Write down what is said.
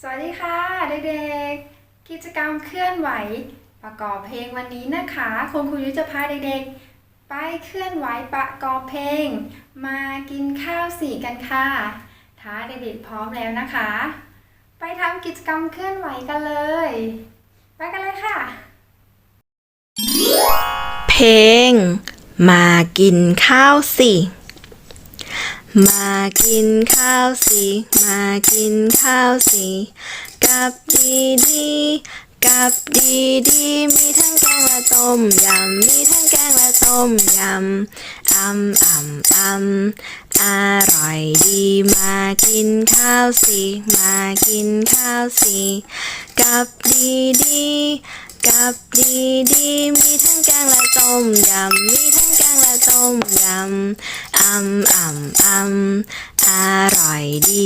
สวัสดีค่ะเด็กๆ กิจกรรมเคลื่อนไหว ประกอบเพลงวันนี้นะคะคุณครูยุ้ยจะพาเด็กๆ ไปเคลื่อนไหวประกอบเพลง มากินข้าวสี่กันค่ะถ้าเด็กๆพร้อมแล้วนะคะ ไปทำกิจกรรมเคลื่อนไหวกันเลย ไปกันเลยค่ะ เพลง มากินข้าวสิ มากินข้าวสิ มากินข้าวสิกับดีดีกับดีดีมีทั้งแกงและต้มยำ มีทั้งแกงและต้มยำอำอำอำอร่อยดีมากินข้าวสิ มากินข้าวสิกับดีดีกับดีดีมีทั้งแกงและต้มยำ มีทั้งแกง ต้มยำอ่ำอ่ำอ่ำอร่อยดี